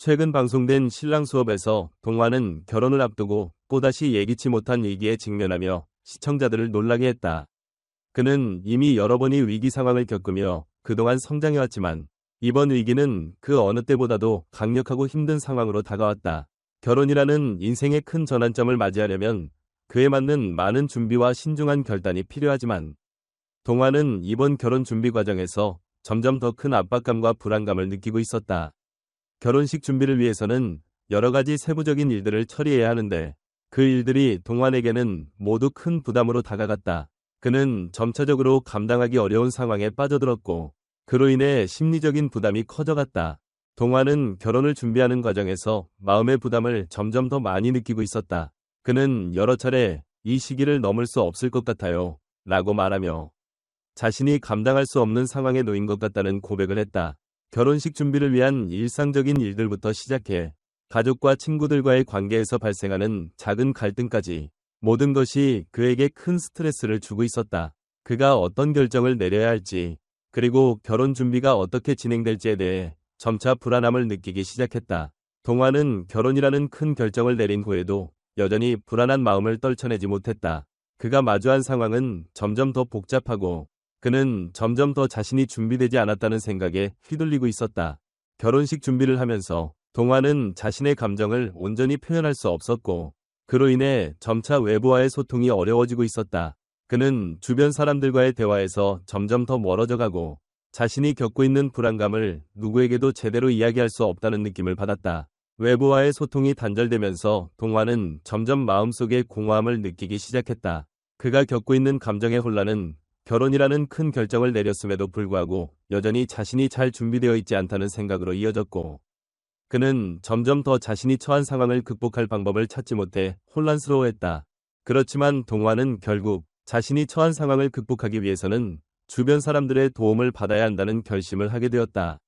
최근 방송된 신랑 수업에서 동화는 결혼을 앞두고 또다시 예기치 못한 위기에 직면하며 시청자들을 놀라게 했다. 그는 이미 여러 번의 위기 상황을 겪으며 그동안 성장해왔지만 이번 위기는 그 어느 때보다도 강력하고 힘든 상황으로 다가왔다. 결혼이라는 인생의 큰 전환점을 맞이하려면 그에 맞는 많은 준비와 신중한 결단이 필요하지만 동화는 이번 결혼 준비 과정에서 점점 더 큰 압박감과 불안감을 느끼고 있었다. 결혼식 준비를 위해서는 여러 가지 세부적인 일들을 처리해야 하는데 그 일들이 동환에게는 모두 큰 부담으로 다가갔다. 그는 점차적으로 감당하기 어려운 상황에 빠져들었고 그로 인해 심리적인 부담이 커져갔다. 동환은 결혼을 준비하는 과정에서 마음의 부담을 점점 더 많이 느끼고 있었다. 그는 여러 차례 이 시기를 넘을 수 없을 것 같아요. 라고 말하며 자신이 감당할 수 없는 상황에 놓인 것 같다는 고백을 했다. 결혼식 준비를 위한 일상적인 일들부터 시작해 가족과 친구들과의 관계에서 발생하는 작은 갈등까지 모든 것이 그에게 큰 스트레스를 주고 있었다. 그가 어떤 결정을 내려야 할지, 그리고 결혼 준비가 어떻게 진행될지에 대해 점차 불안함을 느끼기 시작했다. 동화는 결혼이라는 큰 결정을 내린 후에도 여전히 불안한 마음을 떨쳐내지 못했다. 그가 마주한 상황은 점점 더 복잡하고 그는 점점 더 자신이 준비되지 않았다는 생각에 휘둘리고 있었다. 결혼식 준비를 하면서 동화는 자신의 감정을 온전히 표현할 수 없었고 그로 인해 점차 외부와의 소통이 어려워지고 있었다. 그는 주변 사람들과의 대화에서 점점 더 멀어져 가고 자신이 겪고 있는 불안감을 누구에게도 제대로 이야기할 수 없다는 느낌을 받았다. 외부와의 소통이 단절되면서 동화는 점점 마음속에 공허함을 느끼기 시작했다. 그가 겪고 있는 감정의 혼란은 결혼이라는 큰 결정을 내렸음에도 불구하고 여전히 자신이 잘 준비되어 있지 않다는 생각으로 이어졌고 그는 점점 더 자신이 처한 상황을 극복할 방법을 찾지 못해 혼란스러워했다. 그렇지만 동화는 결국 자신이 처한 상황을 극복하기 위해서는 주변 사람들의 도움을 받아야 한다는 결심을 하게 되었다.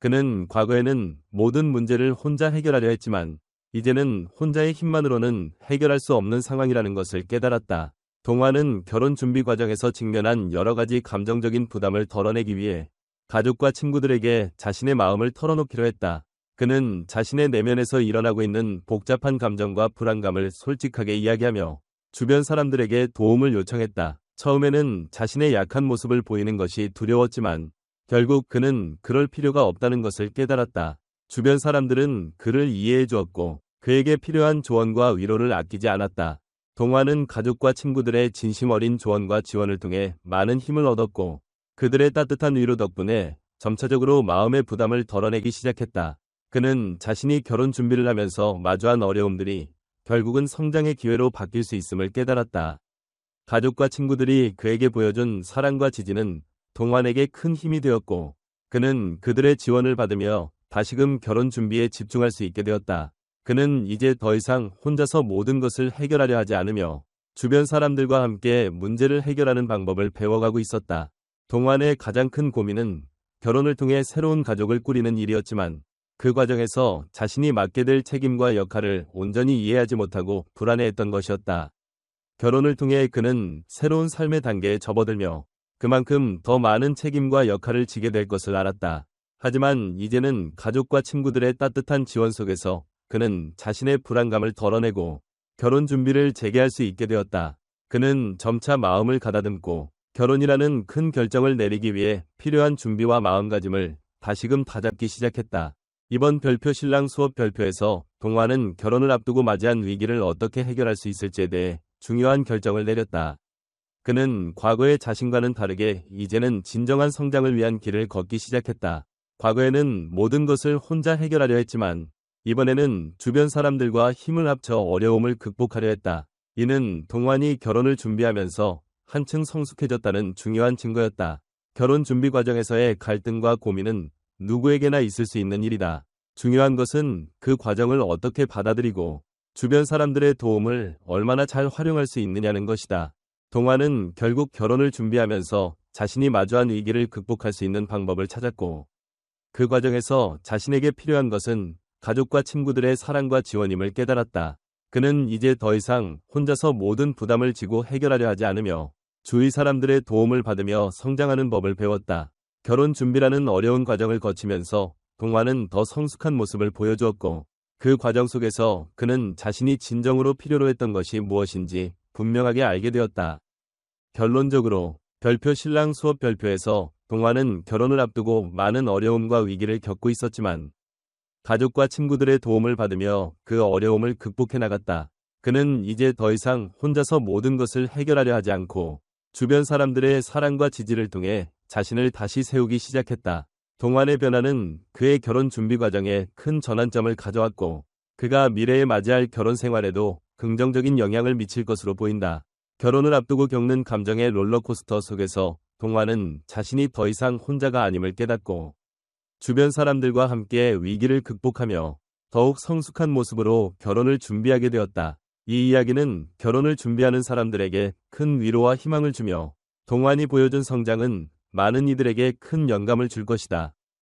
그는 과거에는 모든 문제를 혼자 해결하려 했지만 이제는 혼자의 힘만으로는 해결할 수 없는 상황이라는 것을 깨달았다. 동화는 결혼 준비 과정에서 직면한 여러 가지 감정적인 부담을 덜어내기 위해 가족과 친구들에게 자신의 마음을 털어놓기로 했다. 그는 자신의 내면에서 일어나고 있는 복잡한 감정과 불안감을 솔직하게 이야기하며 주변 사람들에게 도움을 요청했다. 처음에는 자신의 약한 모습을 보이는 것이 두려웠지만 결국 그는 그럴 필요가 없다는 것을 깨달았다. 주변 사람들은 그를 이해해 주었고 그에게 필요한 조언과 위로를 아끼지 않았다. 동화는 가족과 친구들의 진심 어린 조언과 지원을 통해 많은 힘을 얻었고 그들의 따뜻한 위로 덕분에 점차적으로 마음의 부담을 덜어내기 시작했다. 그는 자신이 결혼 준비를 하면서 마주한 어려움들이 결국은 성장의 기회로 바뀔 수 있음을 깨달았다. 가족과 친구들이 그에게 보여준 사랑과 지지는 동환에게 큰 힘이 되었고 그는 그들의 지원을 받으며 다시금 결혼 준비에 집중할 수 있게 되었다. 그는 이제 더 이상 혼자서 모든 것을 해결하려 하지 않으며 주변 사람들과 함께 문제를 해결하는 방법을 배워가고 있었다. 동환의 가장 큰 고민은 결혼을 통해 새로운 가족을 꾸리는 일이었지만 그 과정에서 자신이 맡게 될 책임과 역할을 온전히 이해하지 못하고 불안해했던 것이었다. 결혼을 통해 그는 새로운 삶의 단계에 접어들며 그만큼 더 많은 책임과 역할을 지게 될 것을 알았다. 하지만 이제는 가족과 친구들의 따뜻한 지원 속에서 그는 자신의 불안감을 덜어내고 결혼 준비를 재개할 수 있게 되었다. 그는 점차 마음을 가다듬고 결혼이라는 큰 결정을 내리기 위해 필요한 준비와 마음가짐을 다시금 다잡기 시작했다. 이번 별표 신랑 수업 별표에서 동화는 결혼을 앞두고 맞이한 위기를 어떻게 해결할 수 있을지에 대해 중요한 결정을 내렸다. 그는 과거의 자신과는 다르게 이제는 진정한 성장을 위한 길을 걷기 시작했다. 과거에는 모든 것을 혼자 해결하려 했지만 이번에는 주변 사람들과 힘을 합쳐 어려움을 극복하려 했다. 이는 동환이 결혼을 준비하면서 한층 성숙해졌다는 중요한 증거였다. 결혼 준비 과정에서의 갈등과 고민은 누구에게나 있을 수 있는 일이다. 중요한 것은 그 과정을 어떻게 받아들이고 주변 사람들의 도움을 얼마나 잘 활용할 수 있느냐는 것이다. 동화는 결국 결혼을 준비하면서 자신이 마주한 위기를 극복할 수 있는 방법을 찾았고 그 과정에서 자신에게 필요한 것은 가족과 친구들의 사랑과 지원임을 깨달았다. 그는 이제 더 이상 혼자서 모든 부담을 지고 해결하려 하지 않으며 주위 사람들의 도움을 받으며 성장하는 법을 배웠다. 결혼 준비라는 어려운 과정을 거치면서 동화는 더 성숙한 모습을 보여주었고 그 과정 속에서 그는 자신이 진정으로 필요로 했던 것이 무엇인지 분명하게 알게 되었다. 결론적으로 별표 신랑 수업 별표에서 동화는 결혼을 앞두고 많은 어려움과 위기를 겪고 있었지만 가족과 친구들의 도움을 받으며 그 어려움을 극복해 나갔다. 그는 이제 더 이상 혼자서 모든 것을 해결하려 하지 않고 주변 사람들의 사랑과 지지를 통해 자신을 다시 세우기 시작했다. 동안의 변화는 그의 결혼 준비 과정에 큰 전환점을 가져왔고 그가 미래에 맞이할 결혼 생활에도 긍정적인 영향을 미칠 것으로 보인다. 결혼을 앞두고 겪는 감정의 롤러코스터 속에서 동화는 자신이 더 이상 혼자가 아님을 깨닫고 주변 사람들과 함께 위기를 극복하며 더욱 성숙한 모습으로 결혼을 준비하게 되었다. 이 이야기는 결혼을 준비하는 사람들에게 큰 위로와 희망을 주며 동환이 보여준 성장은 많은 이들에게 큰 영감을 줄 것이다.